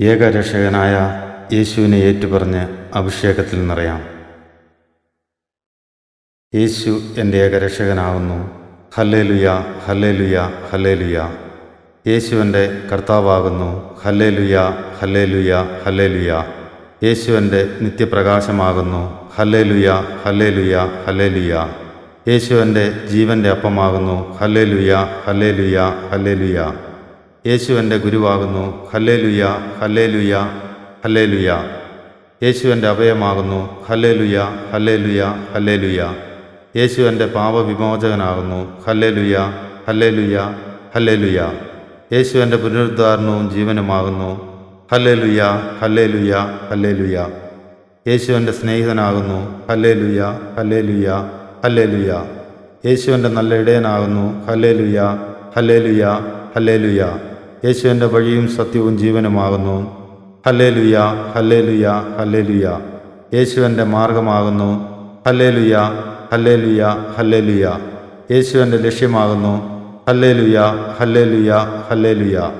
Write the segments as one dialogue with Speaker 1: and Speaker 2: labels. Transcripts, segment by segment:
Speaker 1: ഏകരക്ഷകനായ യേശുവിനെ ഏറ്റുപറഞ്ഞ് അഭിഷേകത്തിൽ നിറയാം. യേശു എന്റെ ഏകരക്ഷകനാകുന്നു. Hallelujah hallelujah hallelujah. യേശു എന്റെ കർത്താവാകുന്നു. Hallelujah hallelujah hallelujah. യേശു എന്റെ നിത്യപ്രകാശമാകുന്നു. Hallelujah hallelujah hallelujah. യേശു എന്റെ ജീവന്റെ അപ്പമാകുന്നു. ഹല്ലേലുയ ഹല്ലേലുയ ഹല്ലേലുയ. യേശു എന്റെ ഗുരുവാകുന്നു. ഹല്ലേലുയ ഹല്ലേലുയ ഹല്ലേലുയ. യേശു എന്റെ അഭയമാകുന്നു. ഹല്ലേലുയ ഹല്ലേലുയ ഹല്ലേലുയ. യേശു എന്റെ പാപവിമോചകനാകുന്നു. ഹല്ലേലുയ ഹല്ലേലുയ ഹല്ലേലുയ. യേശു എന്റെ പുനരുദ്ധാരണവും ജീവനുമാകുന്നു. ഹല്ലേലുയ ഹല്ലേലുയ ഹല്ലേലുയ. യേശു എന്റെ സ്നേഹിതനാകുന്നു. ഹല്ലേലുയ ഹല്ലേലുയ ഹല്ലേലുയ. യേശു എന്റെ നല്ല ഇടയനാകുന്നു. ഹല്ലേലുയ ഹല്ലേലുയ ഹല്ലേലുയ. യേശു എന്റെ വഴിയും സത്യവും ജീവനുമാകുന്നു. ഹല്ലേലുയ ഹല്ലേലുയ ഹല്ലേലുയ. യേശു എന്റെ മാർഗമാകുന്നു. Hallelujah hallelujah hallelujah. യേശു എന്റെ ലക്ഷ്യമാകുന്നു. Hallelujah hallelujah hallelujah.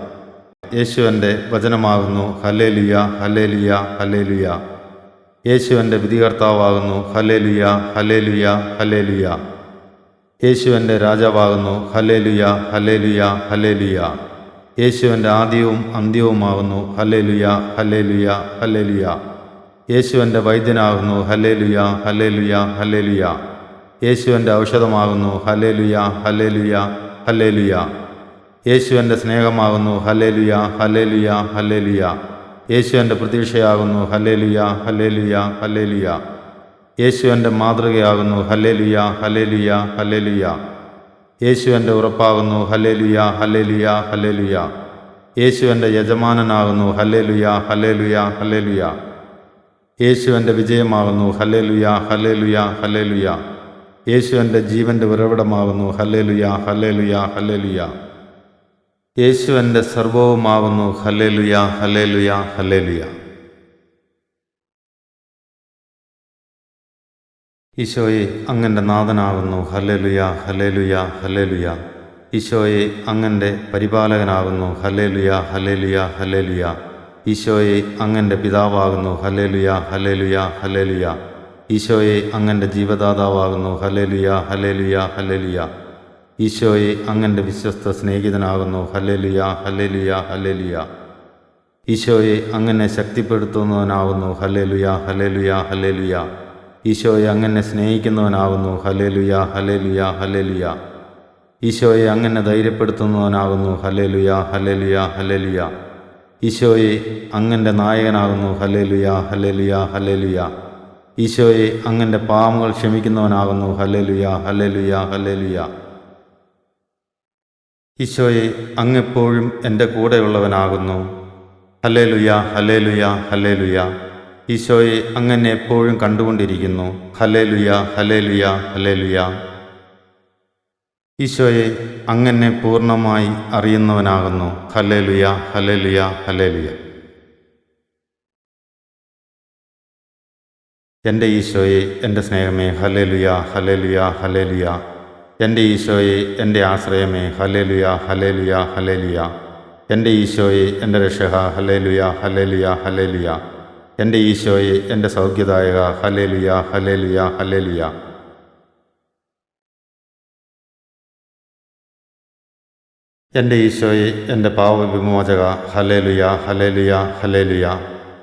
Speaker 1: യേശു എന്റെ വചനമാകുന്നു. Hallelujah hallelujah hallelujah. യേശു എന്റെ വിധികർത്താവാകുന്നു. Hallelujah hallelujah hallelujah. യേശു എന്റെ രാജാവാകുന്നു. ഹല്ലേലുയ ഹല്ലേലുയ ഹല്ലേലുയ. യേശു എന്റെ ആദ്യവും അന്ത്യവുമാകുന്നു. ഹല്ലേലുയ ഹല്ലേലുയ ഹല്ലേലുയ. യേശു എന്റെ വൈദ്യനാകുന്നു. ഹല്ലേലുയ ഹല്ലേലുയ ഹല്ലേലുയ. യേശു എന്റെ ഔഷധമാകുന്നു. ഹല്ലേലുയ ഹല്ലേലുയ ഹല്ലേലുയ. യേശു എന്റെ സ്നേഹമാകുന്നു. ഹല്ലേലുയ ഹല്ലേലുയ ഹല്ലേലുയ. യേശു എന്റെ പ്രതീക്ഷയാകുന്നു. ഹല്ലേലുയ ഹല്ലേലുയ ഹല്ലേലുയ. യേശു എന്റെ മാതൃകയാകുന്നു. ഹല്ലേലുയ ഹല്ലേലുയ ഹല്ലേലുയ. യേശു എന്റെ ഉറപ്പാകുന്നു. ഹലേലുയ ഹലേലുയ ഹലേലുയ യേശു എന്റെ യജമാനനാകുന്നു. ഹലേലുയ ഹലേലുയ ഹലേലുയ യേശു എന്റെ വിജയമാകുന്നു. ഹലേലുയ ഹലേലുയ ഹലേലുയ യേശു എന്റെ ജീവന്റെ ഉറവിടമാകുന്നു. ഹലേലുയ ഹലേലുയ ഹലേലുയ യേശു എന്റെ സർവവുമാകുന്നു. ഹലേലുയ ഹലേലുയ ഹല്ലേലുയ. ഈശോയെ അങ്ങന്റെ നാഥനാകുന്നു. Hallelujah hallelujah hallelujah. ഈശോയെ അങ്ങന്റെ പരിപാലകനാകുന്നു. Hallelujah hallelujah hallelujah. ഈശോയെ അങ്ങന്റെ പിതാവാകുന്നു. Hallelujah hallelujah hallelujah. ഈശോയെ അങ്ങന്റെ ജീവദാതാവാകുന്നു. Hallelujah hallelujah hallelujah. ഈശോയെ അങ്ങന്റെ വിശ്വസ്ത സ്നേഹിതനാകുന്നു. ഹല്ലേലുയ ഹല്ലേലുയ ഹല്ലേലുയ. ഈശോയെ അങ്ങനെ ശക്തിപ്പെടുത്തുന്നവനാകുന്നു. Hallelujah hallelujah hallelujah. ഈശോയെ അങ്ങനെ സ്നേഹിക്കുന്നവനാകുന്നു. ഹലേലുയ ഹലേലുയ ഹലേലുയ ഈശോയെ അങ്ങനെ ധൈര്യപ്പെടുത്തുന്നവനാകുന്നു. ഹലേലുയ ഹലേലുയ ഹലേലുയ ഈശോയെ അങ്ങന്റെ നായകനാകുന്നു. ഹലേലുയ ഹലേലുയ ഹലേലുയ ഈശോയെ അങ്ങന്റെ പാമുകൾ ക്ഷമിക്കുന്നവനാകുന്നു. ഹലേലുയ ഹലേലുയ ഹലേലുയ ഈശോയെ അങ്ങെപ്പോഴും എന്റെ കൂടെയുള്ളവനാകുന്നു. ഹലേലുയ ഹലേലുയ ഹല്ലേലുയ. ഈശോയെ അങ്ങനെ എപ്പോഴും കണ്ടുകൊണ്ടിരിക്കുന്നു. ഹലേലുയ ഹലേലുയ ഹലേലുയ ഈശോയെ അങ്ങനെ പൂർണമായി അറിയുന്നവനാകുന്നു. ഹലേലുയ ഹലേലുയ ഹലേലുയ എന്റെ ഈശോയെ എന്റെ സ്നേഹമേ ഹലേലുയ ഹലേലുയ ഹലേലുയ എന്റെ ഈശോയെ എന്റെ ആശ്രയമേ ഹലേലുയ ഹലേലുയ ഹലേലുയ എന്റെ ഈശോയെ എന്റെ രക്ഷക ഹലേലുയ ഹലേലുയ ഹല്ലേലുയ. എന്റെ ഈശോയെ എന്റെ സൗഖ്യദായക. ഹല്ലേലുയ ഹല്ലേലുയ ഹല്ലേലുയ. എന്റെ ഈശോയെ എന്റെ പാവവിമോചക ഹലേലുയ ഹലേലുയ ഹലേലുയ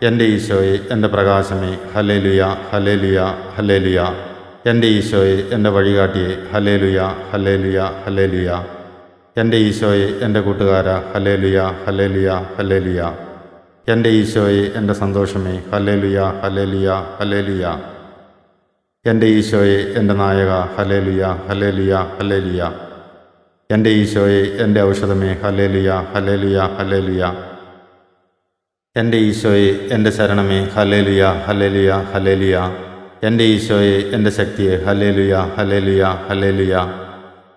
Speaker 1: എന്റെ ഈശോയെ എന്റെ പ്രകാശമേ. ഹലേലുയ ഹലേലുയ ഹലേലുയ എന്റെ ഈശോയെ എന്റെ വഴികാട്ടിയെ. ഹലേലുയ ഹലേലുയ ഹലേലുയ എന്റെ ഈശോയെ എന്റെ കൂട്ടുകാര. ഹലേലുയ ഹലേലുയ ഹല്ലേലുയ. എന്റെ ഈശോയെ എന്റെ സന്തോഷമേ. ഹലേലുയ ഹലേലുയ ഹലേലുയ എന്റെ ഈശോയെ എന്റെ നായക ഹലേലുയ ഹലേലുയ ഹലേലുയ എന്റെ ഈശോയെ എന്റെ ഔഷധമേ ഹലേലുയ ഹലേലുയ ഹലേലുയ എന്റെ ഈശോയെ എന്റെ ശരണമേ ഹലേലുയ ഹലേലുയ ഹലേലുയ എന്റെ ഈശോയെ എന്റെ ശക്തിയെ ഹലേലുയ ഹലേലുയ ഹലേലുയ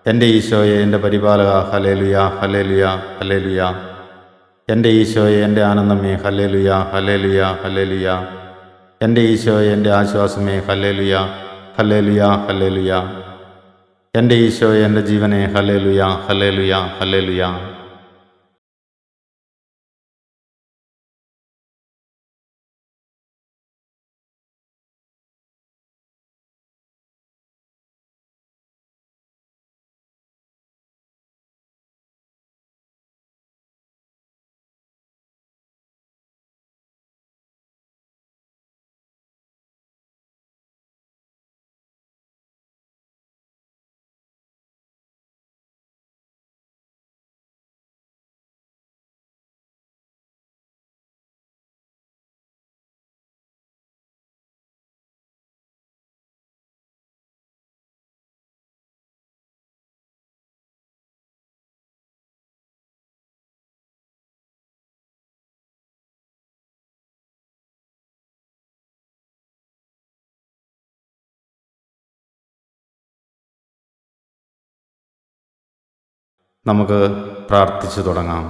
Speaker 1: എന്റെ ഈശോയെ എന്റെ പരിപാലക ഹലേലുയ ഹലേലുയ ഹല്ലേലുയ. എന്റെ ഈശോയെ എന്റെ ആനന്ദമേ ഹല്ലേലുയ ഹല്ലേലുയ ഹല്ലേലുയ. എന്റെ ഈശോയെ എന്റെ ആശ്വാസമേ ഹല്ലേലുയ ഹല്ലേലുയ ഹല്ലേലുയ. എന്റെ ഈശോയെ എന്റെ ജീവനെ ഹല്ലേലുയ ഹല്ലേലുയ ഹല്ലേലുയ. നമുക്ക് പ്രാർത്ഥിച്ചു തുടങ്ങാം.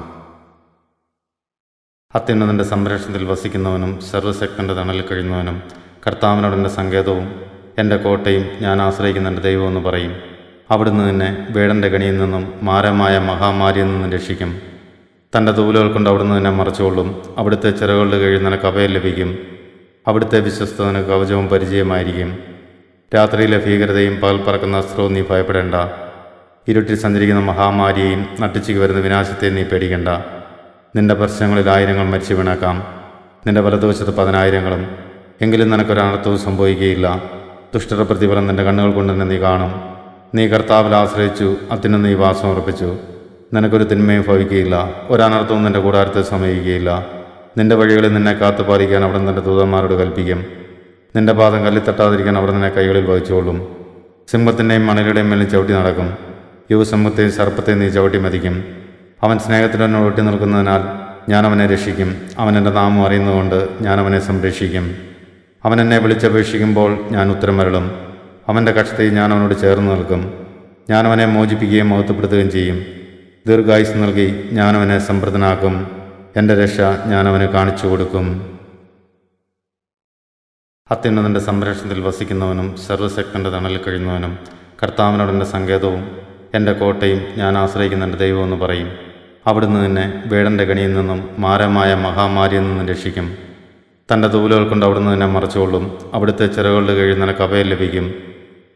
Speaker 1: അത്യുന്നതന്റെ സംരക്ഷണത്തിൽ വസിക്കുന്നവനും സർവശക്തന്റെ തണലിൽ കഴിയുന്നവനും കർത്താവിനോട് എന്റെ സങ്കേതവും എന്റെ കോട്ടയും ഞാൻ ആശ്രയിക്കുന്ന എന്റെ ദൈവമെന്ന് പറയും. അവിടുന്ന് തന്നെ വേടന്റെ കണിയിൽ നിന്നും മാരമായ മഹാമാരിയിൽ നിന്നും രക്ഷിക്കും. തന്റെ തൂലുകൾ കൊണ്ട് അവിടുന്ന് തന്നെ മറച്ചുകൊള്ളും. അവിടുത്തെ ചിറകളുടെ കീഴിൽ നിനക്ക് അഭയം ലഭിക്കും. അവിടുത്തെ വിശ്വസ്തന് കവചവും പരിചയമായിരിക്കും രാത്രിയിലെ ഭീകരതയും പകൽ പറക്കുന്ന അസ്ത്രവും നീ ഭയപ്പെടേണ്ട. ഇരുട്ടിൽ സഞ്ചരിക്കുന്ന മഹാമാരിയെയും നട്ടിച്ചു വരുന്ന വിനാശത്തെയും നീ പേടിക്കണ്ട. നിന്റെ പ്രശ്നങ്ങളിൽ ആയിരങ്ങൾ മരിച്ചു വീണേക്കാം. നിന്റെ വലതുവശത്ത് പതിനായിരങ്ങളും. എങ്കിലും നിനക്കൊരനർത്ഥവും സംഭവിക്കുകയില്ല. ദുഷ്ടര പ്രതിഫലം നിന്റെ കണ്ണുകൾ കൊണ്ട് തന്നെ നീ കാണും. നീ കർത്താവിൽ ആശ്രയിച്ചു അതിന് നീ വാസം ഉറപ്പിച്ചു. നിനക്കൊരു തിന്മയും ഭവിക്കുകയില്ല. ഒരനർത്ഥവും നിന്റെ കൂടാരത്തെ സമയിക്കുകയില്ല നിന്റെ വഴികളിൽ നിന്നെ കാത്തു പാലിക്കാൻ അവിടെ നിന്റെ ദൂതന്മാരോട് കൽപ്പിക്കും. നിന്റെ പാദം കല്ലിത്തട്ടാതിരിക്കാൻ അവിടെ നിന്നെ കൈകളിൽ വഹിച്ചുകൊള്ളും. സിംഹത്തിന്റെയും മണലുടെയും മേലിൽ ചവിട്ടി നടക്കും. യുവസിംഹത്തെയും സർപ്പത്തെയും നീ ചവിട്ടി മതിക്കും. അവൻ സ്നേഹത്തിനോട് ഒട്ടി നിൽക്കുന്നതിനാൽ ഞാൻ അവനെ രക്ഷിക്കും. അവൻ എന്റെ നാമം അറിയുന്നതുകൊണ്ട് ഞാൻ അവനെ സംരക്ഷിക്കും. അവൻ എന്നെ വിളിച്ചപേക്ഷിക്കുമ്പോൾ ഞാൻ ഉത്തരം വരളും അവന്റെ കക്ഷത്തിൽ ഞാൻ അവനോട് ചേർന്ന് നിൽക്കും. ഞാൻ അവനെ മോചിപ്പിക്കുകയും മഹത്വപ്പെടുത്തുകയും ചെയ്യും. ദീർഘായുസ് നൽകി ഞാൻ അവനെ സമൃദ്ധനാക്കും. എന്റെ രക്ഷ ഞാൻ അവന് കാണിച്ചു കൊടുക്കും. അത്യുന്നതന്റെ സംരക്ഷണത്തിൽ വസിക്കുന്നവനും സർവശക്തന്റെ തണലിൽ കഴിയുന്നവനും കർത്താവിനോടന്റെ സങ്കേതവും എന്റെ കോട്ടയും ഞാൻ ആശ്രയിക്കുന്ന എന്റെ ദൈവമെന്ന് പറയും. അവിടുന്ന് നിന്നെ വേടന്റെ കണിയിൽ നിന്നും മാരമായ മഹാമാരിയിൽ നിന്നും രക്ഷിക്കും. തന്റെ തൂലുകൾ കൊണ്ട് അവിടുന്ന് നിന്നെ മറച്ചുകൊള്ളും അവിടുത്തെ ചിറകളുടെ കീഴിൽ നിനക്ക് അഭയം ലഭിക്കും.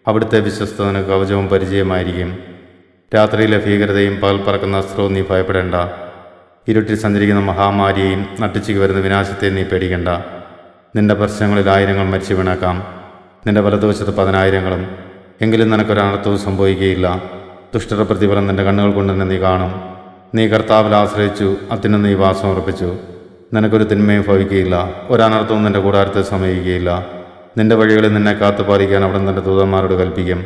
Speaker 1: അവിടുത്തെ വിശ്വസ്തന് കവചവും പരിചയമായിരിക്കും രാത്രിയിലെ ഭീകരതയും പകൽ പറക്കുന്ന അസ്ത്രവും നീ ഭയപ്പെടേണ്ട. ഇരുട്ടിൽ സഞ്ചരിക്കുന്ന മഹാമാരിയെയും നട്ടിച്ചു വരുന്ന വിനാശത്തെയും നീ പേടിക്കേണ്ട. നിന്റെ പ്രശ്നങ്ങളിൽ ആയിരങ്ങൾ മരിച്ചു വീണേക്കാം. നിന്റെ വലതുവശത്ത് പതിനായിരങ്ങളും. എങ്കിലും നിനക്കൊരനർത്ഥവും സംഭവിക്കുകയില്ല. ദുഷ്ടരുടെ പ്രതിഫലം നിന്റെ കണ്ണുകൾ കൊണ്ട് തന്നെ നീ കാണും. നീ കർത്താവിൽ ആശ്രയിച്ചു അതിന് നീ വാസം ഉറപ്പിച്ചു. നിനക്കൊരു തിന്മയും ഭവിക്കുകയില്ല. ഒരനർത്ഥവും നിന്റെ കൂടാരത്തെ സമയിക്കുകയില്ല നിന്റെ വഴികളിൽ നിന്നെ കാത്തു പാലിക്കാൻ അവിടെ നിന്റെ ദൂതന്മാരോട് കൽപ്പിക്കും.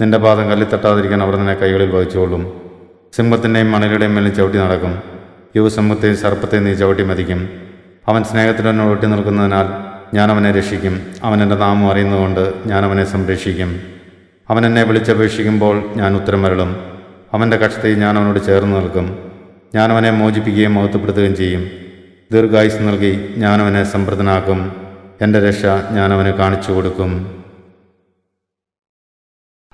Speaker 1: നിന്റെ പാദം കല്ലിൽ തട്ടാതിരിക്കാൻ അവിടെ നിന്നെ കൈകളിൽ വഹിച്ചുകൊള്ളും. സിംഹത്തിന്റെയും മണലുടെയും മേലിൽ ചവിട്ടി നടക്കും. യുവസിംഹത്തെയും സർപ്പത്തെയും നീ ചവിട്ടി മതിക്കും. അവൻ സ്നേഹത്തിനോട് ഒട്ടി നിൽക്കുന്നതിനാൽ ഞാൻ അവനെ രക്ഷിക്കും. അവൻ എന്റെ നാമം അറിയുന്നതുകൊണ്ട് ഞാൻ അവനെ സംരക്ഷിക്കും. അവൻ എന്നെ വിളിച്ചപേക്ഷിക്കുമ്പോൾ ഞാൻ ഉത്തരം വരളും അവന്റെ കക്ഷത്തിൽ ഞാൻ അവനോട് ചേർന്ന് നിൽക്കും. ഞാൻ അവനെ മോചിപ്പിക്കുകയും മഹത്വപ്പെടുത്തുകയും ചെയ്യും. ദീർഘായുസ് നൽകി ഞാൻ അവനെ സമൃദ്ധനാക്കും. എന്റെ രക്ഷ ഞാൻ അവന് കാണിച്ചു കൊടുക്കും.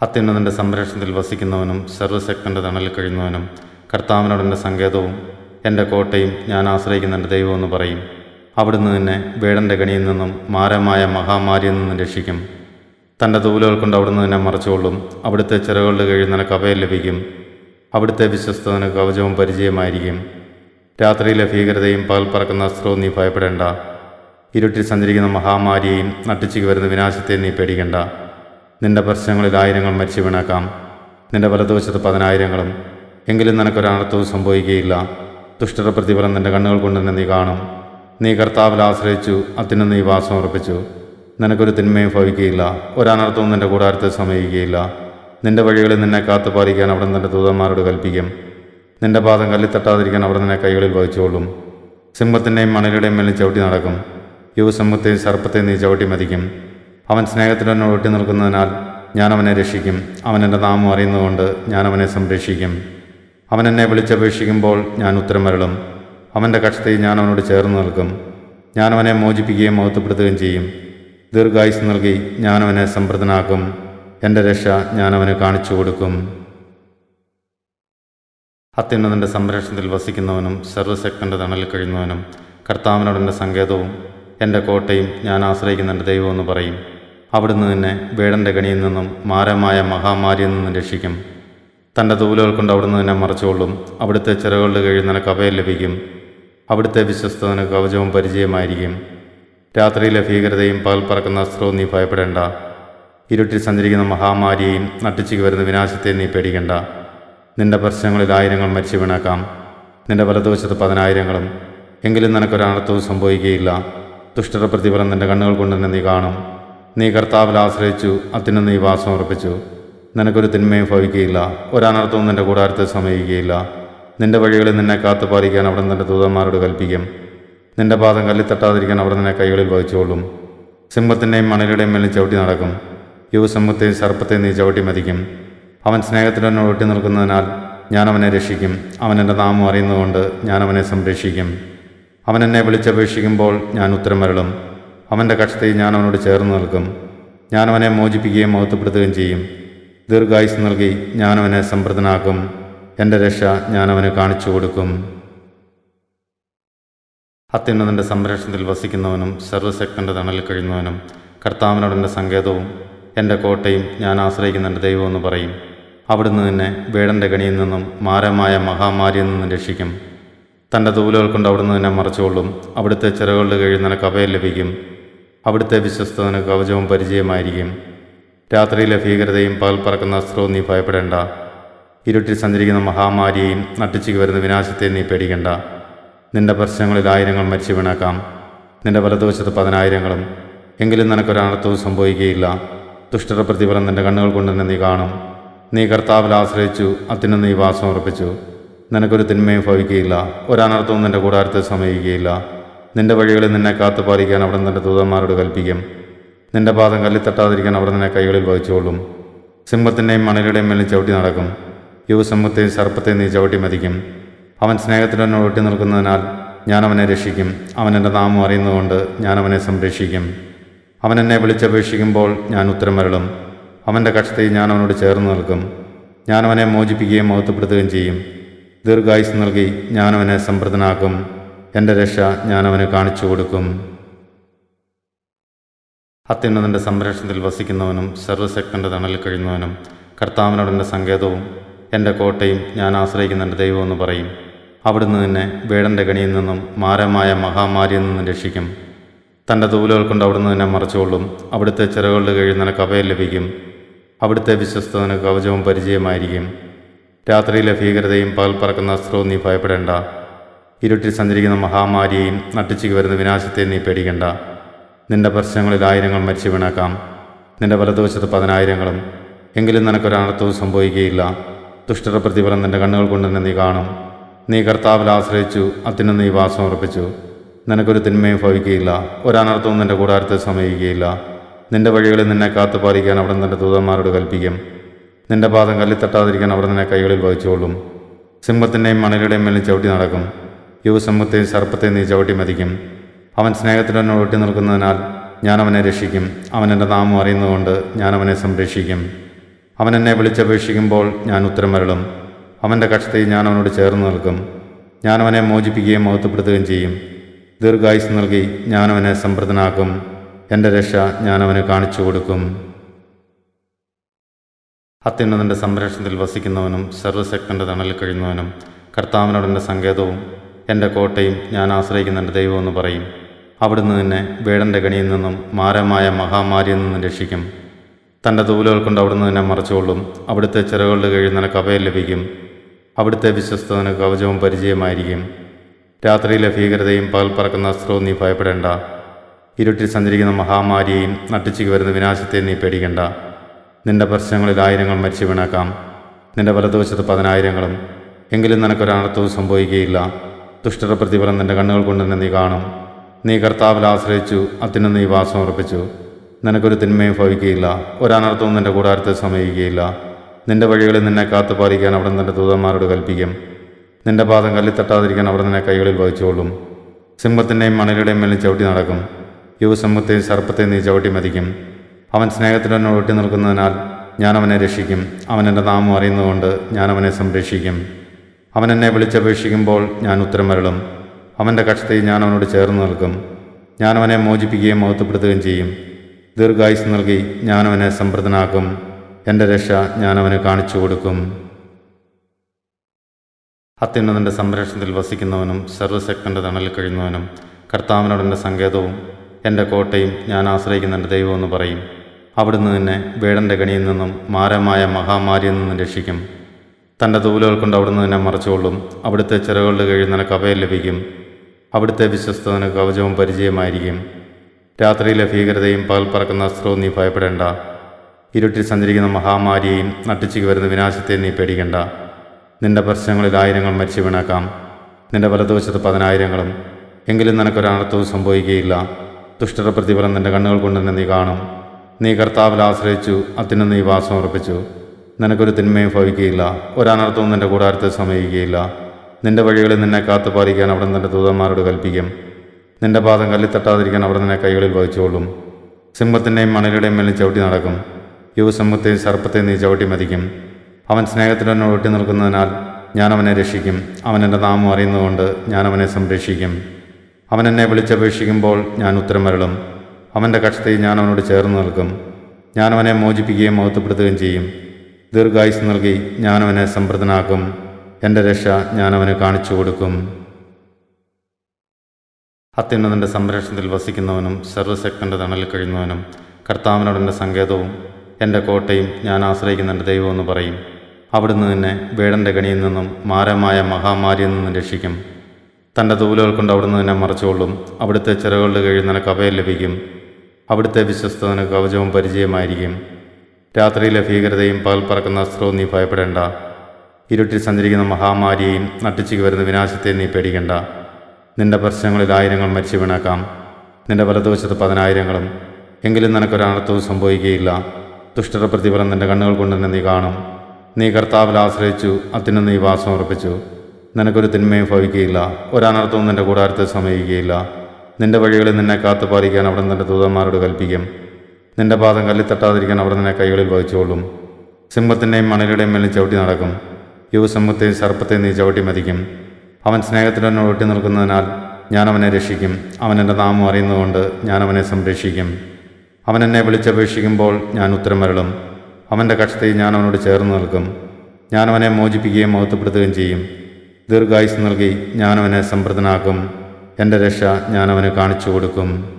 Speaker 1: അത്യുന്നതന്റെ സംരക്ഷണത്തിൽ വസിക്കുന്നവനും സർവശക്തന്റെ തണലിൽ കഴിയുന്നവനും കർത്താവിനോട് എന്റെ സങ്കേതവും എന്റെ കോട്ടയും ഞാൻ ആശ്രയിക്കുന്ന എന്റെ ദൈവമെന്ന് പറയും. അവിടുന്ന് തന്നെ വേടന്റെ കണിയിൽ നിന്നും മാരമായ മഹാമാരിയിൽ നിന്നും രക്ഷിക്കും. തന്റെ തൂലുകൾ കൊണ്ട് അവിടുന്ന് തന്നെ മറച്ചുകൊള്ളും. അവിടുത്തെ ചിറകളുടെ കീഴിൽ നിനക്ക് അഭയം ലഭിക്കും. അവിടുത്തെ വിശ്വസ്തന് കവചവും പരിചയമായിരിക്കും രാത്രിയിലെ ഭീകരതയും പകൽ പറക്കുന്ന അസ്ത്രവും നീ ഭയപ്പെടേണ്ട. ഇരുട്ടിൽ സഞ്ചരിക്കുന്ന മഹാമാരിയെയും നട്ടിച്ചിക്ക് വരുന്ന വിനാശത്തെയും നീ പേടിക്കേണ്ട. നിന്റെ പ്രശ്നങ്ങളിൽ ആയിരങ്ങൾ മരിച്ചു വീണേക്കാം. നിന്റെ വലതുവശത്ത് പതിനായിരങ്ങളും. എങ്കിലും നിനക്കൊരനർത്ഥവും സംഭവിക്കുകയില്ല. ദുഷ്ടരുടെ പ്രതിഫലം നിന്റെ കണ്ണുകൾ കൊണ്ട് തന്നെ നീ കാണും. നീ കർത്താവിൽ ആശ്രയിച്ചു അതിന് നീ വാസം ഉറപ്പിച്ചു. നിനക്കൊരു തിന്മയും ഭവിക്കുകയില്ല ഒരനർത്ഥവും നിന്റെ കൂടാരത്തെ സമയിക്കുകയില്ല നിന്റെ വഴികളിൽ നിന്നെ കാത്തു പാലിക്കാൻ അവിടെ നിന്റെ ദൂതന്മാരോട് കൽപ്പിക്കും. നിന്റെ പാദം കല്ലിൽ തട്ടാതിരിക്കാൻ അവിടെ നിന്നെ കൈകളിൽ വഹിച്ചുകൊള്ളും. സിംഹത്തിന്റെയും മണലുടെയും മേലിൽ ചവിട്ടി നടക്കും. യുവസിംഹത്തെയും സർപ്പത്തെയും നീ ചവിട്ടി മതിക്കും. അവൻ സ്നേഹത്തിനോട് ഒട്ടി നിൽക്കുന്നതിനാൽ ഞാൻ അവനെ രക്ഷിക്കും. അവൻ എന്റെ നാമം അറിയുന്നതുകൊണ്ട് ഞാൻ അവനെ സംരക്ഷിക്കും. അവൻ എന്നെ വിളിച്ചപേക്ഷിക്കുമ്പോൾ ഞാൻ ഉത്തരം വരളും അവന്റെ കക്ഷത്തിൽ ഞാൻ അവനോട് ചേർന്ന് നിൽക്കും. ഞാൻ അവനെ മോചിപ്പിക്കുകയും മഹത്വപ്പെടുത്തുകയും ചെയ്യും. ദീർഘായുസ് നൽകി ഞാനവനെ സമ്പ്രദനാക്കും. എന്റെ രക്ഷ ഞാനവന് കാണിച്ചു കൊടുക്കും. അത്യുന്നതന്റെ സംരക്ഷണത്തിൽ വസിക്കുന്നവനും സർവശക്തന്റെ തണലിൽ കഴിയുന്നവനും കർത്താവിനോട് എന്റെ സങ്കേതവും എന്റെ കോട്ടയും ഞാൻ ആശ്രയിക്കുന്ന എന്റെ ദൈവമെന്ന് പറയും. അവിടുന്ന് നിന്നെ വേടന്റെ കണിയിൽ നിന്നും മാരമായ മഹാമാരിയിൽ നിന്നും രക്ഷിക്കും. തന്റെ തൂലുകൾ കൊണ്ട് അവിടുന്ന് നിന്നെ മറച്ചുകൊള്ളും അവിടുത്തെ ചിറകളുടെ കീഴിൽ നിനക്ക് ലഭിക്കും. അവിടുത്തെ വിശ്വസ്തന് കവചവും പരിചയമായിരിക്കും രാത്രിയിലെ ഭീകരതയും പകൽ പറക്കുന്ന അസ്ത്രവും നീ ഭയപ്പെടേണ്ട. ഇരുട്ടിൽ സഞ്ചരിക്കുന്ന മഹാമാരിയെയും നട്ടിച്ചു വരുന്ന വിനാശത്തെയും നീ പേടിക്കണ്ട. നിന്റെ പ്രശ്നങ്ങളിൽ ആയിരങ്ങൾ മരിച്ചു വീണേക്കാം. നിന്റെ വലതുവശത്ത് പതിനായിരങ്ങളും. എങ്കിലും നിനക്കൊരനർത്ഥവും സംഭവിക്കുകയില്ല. ദുഷ്ടര പ്രതിഫലം നിന്റെ കണ്ണുകൾ കൊണ്ട് തന്നെ നീ കാണും. നീ കർത്താവിൽ ആശ്രയിച്ചു അതിന് നീ വാസം ഉറപ്പിച്ചു. നിനക്കൊരു തിന്മയും ഭവിക്കുകയില്ല. ഒരനർത്ഥവും നിന്റെ കൂടാരത്തെ സമയിക്കുകയില്ല നിന്റെ വഴികളിൽ നിന്നെ കാത്തു പാലിക്കാൻ അവിടെ നിന്റെ ദൂതന്മാരോട് കൽപ്പിക്കും. നിന്റെ പാദം കല്ലിൽ തട്ടാതിരിക്കാൻ അവർ നിന്നെ കൈകളിൽ വഹിച്ചുകൊള്ളും. സിംഹത്തിന്റെയും മണലുടെയും മേലിൽ ചവിട്ടി നടക്കും. യുവസിംഹത്തെയും സർപ്പത്തെയും നീ ചവിട്ടി മതിക്കും. അവൻ സ്നേഹത്തിനോട് ഒട്ടി നിൽക്കുന്നതിനാൽ ഞാൻ അവനെ രക്ഷിക്കും. അവൻ എന്റെ നാമം അറിയുന്നതുകൊണ്ട് ഞാൻ അവനെ സംരക്ഷിക്കും. അവൻ എന്നെ വിളിച്ചപേക്ഷിക്കുമ്പോൾ ഞാൻ ഉത്തരം വരളും അവന്റെ കക്ഷത്തിൽ ഞാൻ അവനോട് ചേർന്ന് നിൽക്കും. ഞാൻ അവനെ മോചിപ്പിക്കുകയും മഹത്വപ്പെടുത്തുകയും ചെയ്യും. ദീർഘായുസ് നൽകി ഞാൻ അവനെ സമൃദ്ധനാക്കും. എന്റെ രക്ഷ ഞാൻ അവന് കാണിച്ചു കൊടുക്കും. അത്യുന്നതന്റെ സംരക്ഷണത്തിൽ വസിക്കുന്നവനും സർവശക്തന്റെ തണലിൽ കഴിയുന്നവനും കർത്താവിനോട് എന്റെ സങ്കേതവും എന്റെ കോട്ടയും ഞാൻ ആശ്രയിക്കുന്ന എന്റെ ദൈവമെന്ന് പറയും. അവിടുന്ന് നിന്നെ വേടന്റെ കണിയിൽ നിന്നും മാരമായ മഹാമാരിയിൽ നിന്നും രക്ഷിക്കും. തന്റെ തൂലുകൾ കൊണ്ട് അവിടുന്ന് നിന്നെ മറച്ചുകൊള്ളും. അവിടുത്തെ ചിറകളുടെ കീഴിൽ നിനക്ക് അഭയം ലഭിക്കും. അവിടുത്തെ വിശ്വസ്തന് കവചവും പരിചയമായിരിക്കും രാത്രിയിലെ ഭീകരതയും പകൽ പറക്കുന്ന അസ്ത്രവും നീ ഭയപ്പെടേണ്ട. ഇരുട്ടിൽ സഞ്ചരിക്കുന്ന മഹാമാരിയെയും നട്ടിച്ചു വരുന്ന വിനാശത്തെയും നീ പേടിക്കണ്ട. നിന്റെ പ്രശ്നങ്ങളിൽ ആയിരങ്ങൾ മരിച്ചു വീണേക്കാം. നിന്റെ വലതുവശത്ത് പതിനായിരങ്ങളും എങ്കിലും നിനക്കൊരനർത്ഥവും സംഭവിക്കുകയില്ല. ദുഷ്ടര പ്രതിഫലം നിന്റെ കണ്ണുകൾ കൊണ്ട് തന്നെ നീ കാണും. നീ കർത്താവിൽ ആശ്രയിച്ചു അതിന് നീ വാസം ഉറപ്പിച്ചു. നിനക്കൊരു തിന്മയും ഭവിക്കുകയില്ല. ഒരനർത്ഥവും നിന്റെ കൂടാരത്തെ സമയിക്കുകയില്ല നിന്റെ വഴികളിൽ നിന്നെ കാത്തു പാലിക്കാൻ അവിടെ നിന്റെ ദൂതന്മാരോട് കൽപ്പിക്കും. നിന്റെ പാദം കല്ലിത്തട്ടാതിരിക്കാൻ തട്ടാതിരിക്കാൻ അവർ നിന്നെ കൈകളിൽ വഹിച്ചുകൊള്ളും. സിംഹത്തിന്റെയും മണലുടെയും മേലിൽ ചവിട്ടി നടക്കും. യുവസിംഹത്തെയും സർപ്പത്തെയും നീ ചവിട്ടി മതിക്കും. അവൻ സ്നേഹത്തിൽ എന്നോട് ഒട്ടി നിൽക്കുന്നതിനാൽ ഞാൻ അവനെ രക്ഷിക്കും. അവൻ എന്റെ നാമം അറിയുന്നതുകൊണ്ട് ഞാൻ അവനെ സംരക്ഷിക്കും. അവൻ എന്നെ വിളിച്ചപേക്ഷിക്കുമ്പോൾ ഞാൻ ഉത്തരം വരളും അവന്റെ കക്ഷത്തിൽ ഞാൻ അവനോട് ചേർന്ന് നിൽക്കും. ഞാൻ അവനെ മോചിപ്പിക്കുകയും മഹത്വപ്പെടുത്തുകയും ചെയ്യും. ദീർഘായുസ് നൽകി ഞാൻ അവനെ സമൃദ്ധനാക്കും. എന്റെ രക്ഷ ഞാൻ അവന് കാണിച്ചു കൊടുക്കും. അത്യുന്നതന്റെ സംരക്ഷണത്തിൽ വസിക്കുന്നവനും സർവശക്തന്റെ തണലിൽ കഴിയുന്നവനും കർത്താവിനോട് സങ്കേതവും എന്റെ കോട്ടയും ഞാൻ ആശ്രയിക്കുന്ന എന്റെ ദൈവമെന്ന് പറയും. അവിടുന്ന് നിന്നെ വേടന്റെ കണിയിൽ നിന്നും മാരമായ മഹാമാരിയിൽ നിന്നും രക്ഷിക്കും. തന്റെ തൂലുകൾ കൊണ്ട് അവിടുന്ന് നിന്നെ മറച്ചുകൊള്ളും. അവിടുത്തെ ചിറകളുടെ കീഴിൽ നിനക്ക് അഭയം ലഭിക്കും. അവിടുത്തെ വിശ്വസ്തന് കവചവും പരിചയമായിരിക്കും രാത്രിയിലെ ഭീകരതയും പകൽ പറക്കുന്ന അസ്ത്രവും നീ ഭയപ്പെടേണ്ട. ഇരുട്ടിൽ സഞ്ചരിക്കുന്ന മഹാമാരിയെയും നട്ടിച്ചു വരുന്ന വിനാശത്തെയും നീ പേടിക്കേണ്ട. നിന്റെ പ്രശ്നങ്ങളിൽ ആയിരങ്ങൾ മരിച്ചു വീണേക്കാം. നിന്റെ വലതുവശത്ത് പതിനായിരങ്ങളും. എങ്കിലും നിനക്കൊരനർത്ഥവും സംഭവിക്കുകയില്ല. ദുഷ്ടര പ്രതിഫലം നിന്റെ കണ്ണുകൾ കൊണ്ട് തന്നെ നീ കാണും. നീ കർത്താവിൽ ആശ്രയിച്ചു അതിന് നീ വാസം ഉറപ്പിച്ചു നിനക്കൊരു തിന്മയും ഭവിക്കുകയില്ല. ഒരനർത്ഥവും നിന്റെ കൂടാരത്തെ സമയിക്കുകയില്ല നിന്റെ വഴികളിൽ നിന്നെ കാത്തു പാലിക്കാൻ അവിടെ നിന്റെ ദൂതന്മാരോട് കൽപ്പിക്കും. നിന്റെ പാദം കല്ലിൽ തട്ടാതിരിക്കാൻ അവർ നിന്നെ കൈകളിൽ വഹിച്ചുകൊള്ളും. സിംഹത്തിന്റെയും മണലുടെയും മേലിൽ ചവിട്ടി നടക്കും. യുവസിംഹത്തെയും സർപ്പത്തെയും നീ ചവിട്ടി മതിക്കും. അവൻ സ്നേഹത്തിലെന്നെ ഒട്ടി നിൽക്കുന്നതിനാൽ ഞാൻ അവനെ രക്ഷിക്കും. അവൻ എന്റെ നാമം അറിയുന്നതുകൊണ്ട് ഞാൻ അവനെ സംരക്ഷിക്കും. അവൻ എന്നെ വിളിച്ചപേക്ഷിക്കുമ്പോൾ ഞാൻ ഉത്തരം വരളും അവന്റെ കക്ഷത്തിൽ ഞാൻ അവനോട് ചേർന്ന് നിൽക്കും. ഞാൻ അവനെ മോചിപ്പിക്കുകയും മഹത്വപ്പെടുത്തുകയും ചെയ്യും. ദീർഘായുസ് നൽകി ഞാൻ അവനെ എന്റെ രക്ഷ ഞാൻ കാണിച്ചു കൊടുക്കും. അത്യുന്നതന്റെ സംരക്ഷണത്തിൽ വസിക്കുന്നവനും സർവശക്തന്റെ തണലിൽ കഴിയുന്നവനും കർത്താവിനോട് എന്റെ സങ്കേതവും എന്റെ കോട്ടയും ഞാൻ ആശ്രയിക്കുന്ന എന്റെ ദൈവമെന്ന് പറയും. അവിടുന്ന് നിന്നെ വേടന്റെ കണിയിൽ നിന്നും മാരമായ മഹാമാരിയിൽ നിന്നും രക്ഷിക്കും. തന്റെ തൂലുകൾ കൊണ്ട് അവിടുന്ന് നിന്നെ മറച്ചുകൊള്ളും അവിടുത്തെ ചിറകളുടെ കീഴിൽ നിനക്ക് അഭയം ലഭിക്കും. അവിടുത്തെ വിശ്വസ്തതന് കവചവും പരിചയമായിരിക്കും രാത്രിയിലെ ഭീകരതയും പകൽ പറക്കുന്ന അസ്ത്രവും നീ ഭയപ്പെടേണ്ട. ഇരുട്ടിൽ സഞ്ചരിക്കുന്ന മഹാമാരിയെയും നട്ടിച്ചു വരുന്ന വിനാശത്തെയും നീ പേടിക്കേണ്ട. നിന്റെ പ്രശ്നങ്ങളിൽ ആയിരങ്ങൾ മരിച്ചു വീണേക്കാം. നിന്റെ വലതുവശത്ത് പതിനായിരങ്ങളും. എങ്കിലും നിനക്കൊരനർത്ഥവും സംഭവിക്കുകയില്ല. ദുഷ്ടരുടെ പ്രതിഫലം നിന്റെ കണ്ണുകൾ കൊണ്ട് തന്നെ നീ കാണും. നീ കർത്താവിൽ ആശ്രയിച്ചു അതിന് നീ വാസം ഉറപ്പിച്ചു. നിനക്കൊരു തിന്മയും ഭവിക്കുകയില്ല. ഒരനർത്ഥവും നിന്റെ കൂടാരത്തെ സമയിക്കുകയില്ല നിന്റെ വഴികളിൽ നിന്നെ കാത്തുപാലിക്കാൻ അവിടെ നിന്റെ ദൂതന്മാരോട് കൽപ്പിക്കും. നിന്റെ പാദം കല്ലിൽ തട്ടാതിരിക്കാൻ അവർ നിന്നെ കൈകളിൽ വഹിച്ചുകൊള്ളും. സിംഹത്തിന്റെയും മണലുടെയും മേലിൽ ചവിട്ടി നടക്കും. യുവസിംഹത്തെയും സർപ്പത്തെയും നീ ചവിട്ടി മതിക്കും. അവൻ സ്നേഹത്തിനോട് ഒട്ടി നിൽക്കുന്നതിനാൽ ഞാൻ അവനെ രക്ഷിക്കും. അവൻ എന്റെ നാമം അറിയുന്നതുകൊണ്ട് ഞാൻ അവനെ സംരക്ഷിക്കും. അവൻ എന്നെ വിളിച്ചപേക്ഷിക്കുമ്പോൾ ഞാൻ ഉത്തരം വരളും അവന്റെ കക്ഷത്തിൽ ഞാൻ അവനോട് ചേർന്ന് നിൽക്കും. ഞാൻ അവനെ മോചിപ്പിക്കുകയും മഹത്വപ്പെടുത്തുകയും ചെയ്യും. ദീർഘായുസ് നൽകി ഞാൻ അവനെ എന്റെ രക്ഷ ഞാൻ അവന് കാണിച്ചു കൊടുക്കും. അത്യുന്നതന്റെ സംരക്ഷണത്തിൽ വസിക്കുന്നവനും സർവശക്തന്റെ തണലിൽ കഴിയുന്നവനും കർത്താവിനോട് എന്റെ സങ്കേതവും എന്റെ കോട്ടയും ഞാൻ ആശ്രയിക്കുന്ന എന്റെ ദൈവമെന്ന് പറയും. അവിടുന്ന് നിന്നെ വേടന്റെ കണിയിൽ നിന്നും മാരമായ മഹാമാരിയിൽ നിന്നും രക്ഷിക്കും. തന്റെ തൂലുകൾ കൊണ്ട് അവിടുന്ന് നിന്നെ മറച്ചുകൊള്ളും. അവിടുത്തെ ചിറകളുടെ കീഴിൽ നിനക്ക് അഭയം ലഭിക്കും. അവിടുത്തെ വിശ്വസ്തന് കവചവും പരിചയമായിരിക്കും രാത്രിയിലെ ഭീകരതയും പകൽ പറക്കുന്ന അസ്ത്രവും നീ ഭയപ്പെടേണ്ട. ഇരുട്ടിൽ സഞ്ചരിക്കുന്ന മഹാമാരിയെയും നട്ടിച്ചിക്ക് വരുന്ന വിനാശത്തെയും നീ പേടിക്കണ്ട. നിന്റെ പ്രശ്നങ്ങളിൽ ആയിരങ്ങൾ മരിച്ചു വീണേക്കാം. നിന്റെ വലതുവശത്ത് പതിനായിരങ്ങളും. എങ്കിലും നിനക്കൊരനർത്ഥവും സംഭവിക്കുകയില്ല. ദുഷ്ടര പ്രതിഫലം നിന്റെ കണ്ണുകൾ കൊണ്ട് തന്നെ നീ കാണും. നീ കർത്താവിൽ ആശ്രയിച്ചു അതിന് നീ വാസം ഉറപ്പിച്ചു. നിനക്കൊരു തിന്മയും ഭവിക്കുകയില്ല. ഒരനർത്ഥവും നിന്റെ കൂടാരത്തെ സമയിക്കുകയില്ല നിന്റെ വഴികളിൽ നിന്നെ കാത്തു പാലിക്കാൻ അവിടെ നിന്റെ ദൂതന്മാരോട് കൽപ്പിക്കും. നിന്റെ പാദം കല്ലിത്തട്ടാതിരിക്കാൻ അവിടെ നിന്നെ കൈകളിൽ വഹിച്ചുകൊള്ളും. സിംഹത്തിന്റെയും മണലുടെയും മേലിൽ ചവിട്ടി നടക്കും. യുവസിംഹത്തെയും സർപ്പത്തെയും നീ ചവിട്ടി മതിക്കും. അവൻ സ്നേഹത്തിൽ എന്നോട് ഒട്ടി നിൽക്കുന്നതിനാൽ ഞാൻ അവനെ രക്ഷിക്കും. അവൻ എന്റെ നാമം അറിയുന്നതുകൊണ്ട് ഞാൻ അവനെ സംരക്ഷിക്കും. അവൻ എന്നെ വിളിച്ചപേക്ഷിക്കുമ്പോൾ ഞാൻ ഉത്തരം വരളും അവന്റെ കക്ഷത്തിൽ ഞാൻ അവനോട് ചേർന്ന് നിൽക്കും. ഞാൻ അവനെ മോചിപ്പിക്കുകയും മഹത്വപ്പെടുത്തുകയും ചെയ്യും. ദീർഘായുസ് നൽകി ഞാൻ അവനെ സമൃദ്ധനാക്കും. എന്റെ രക്ഷ ഞാൻ അവന് കാണിച്ചു കൊടുക്കും. അത്യുന്നതന്റെ സംരക്ഷണത്തിൽ വസിക്കുന്നവനും സർവശക്തന്റെ തണലിൽ കഴിയുന്നവനും കർത്താവിനോടന്റെ സങ്കേതവും എന്റെ കോട്ടയും ഞാൻ ആശ്രയിക്കുന്ന എന്റെ ദൈവമെന്ന് പറയും. അവിടുന്ന് നിന്നെ വേടന്റെ കണിയിൽ നിന്നും മാരമായ മഹാമാരിയിൽ നിന്നും രക്ഷിക്കും. തന്റെ തൂലുകൾ കൊണ്ട് അവിടുന്ന് നിന്നെ മറച്ചുകൊള്ളും. അവിടുത്തെ ചിറകളുടെ കീഴിൽ നിനക്ക് അഭയം ലഭിക്കും. അവിടുത്തെ വിശ്വസ്ത നിനക്ക് കവചവും പരിചയമായിരിക്കും രാത്രിയിലെ ഭീകരതയും പകൽ പറക്കുന്ന അസ്ത്രവും നീ ഭയപ്പെടേണ്ട. ഇരുട്ടിൽ സഞ്ചരിക്കുന്ന മഹാമാരിയെയും നട്ടിച്ചു വരുന്ന വിനാശത്തെയും നീ പേടിക്കേണ്ട. നിന്റെ പ്രശ്നങ്ങളിൽ ആയിരങ്ങൾ മരിച്ചു വീണേക്കാം. നിന്റെ വലതുവശത്ത് പതിനായിരങ്ങളും. എങ്കിലും നിനക്കൊരനർത്ഥവും സംഭവിക്കുകയില്ല. ദുഷ്ടരുടെ പ്രതിഫലം നിന്റെ കണ്ണുകൾ കൊണ്ട് തന്നെ നീ കാണും. നീ കർത്താവിൽ ആശ്രയിച്ചു അതിന് നീ വാസം ഉറപ്പിച്ചു. നിനക്കൊരു തിന്മയും ഭവിക്കുകയില്ല. ഒരനർത്ഥവും നിന്റെ കൂടാരത്തെ സമയിക്കുകയില്ല നിന്റെ വഴികളിൽ നിന്നെ കാത്തു പാലിക്കാൻ അവിടെ നിന്റെ ദൂതന്മാരോട് കൽപ്പിക്കും. നിന്റെ പാദം കല്ലിൽ തട്ടാതിരിക്കാൻ അവിടെ നിന്നെ കൈകളിൽ വഹിച്ചുകൊള്ളും സിംഹത്തിന്റെയും മണലുടെയും മേലും ചവിട്ടി നടക്കും. യുവസിംഹത്തെയും സർപ്പത്തെയും നീ ചവിട്ടി മതിക്കും. അവൻ സ്നേഹത്തിൽ എന്നോട് ഒട്ടി നിൽക്കുന്നതിനാൽ ഞാൻ അവനെ രക്ഷിക്കും. അവൻ എന്റെ നാമം അറിയുന്നതുകൊണ്ട് ഞാൻ അവനെ സംരക്ഷിക്കും. അവൻ എന്നെ വിളിച്ചപേക്ഷിക്കുമ്പോൾ ഞാൻ ഉത്തരം വരളും അവന്റെ കക്ഷത്തിൽ ഞാൻ അവനോട് ചേർന്ന് നിൽക്കും. ഞാൻ അവനെ മോചിപ്പിക്കുകയും മഹത്വപ്പെടുത്തുകയും ചെയ്യും. ദീർഘായുസ് നൽകി ഞാൻ അവനെ സമൃദ്ധനാക്കും. എന്റെ രക്ഷ ഞാൻ അവന് കാണിച്ചു കൊടുക്കും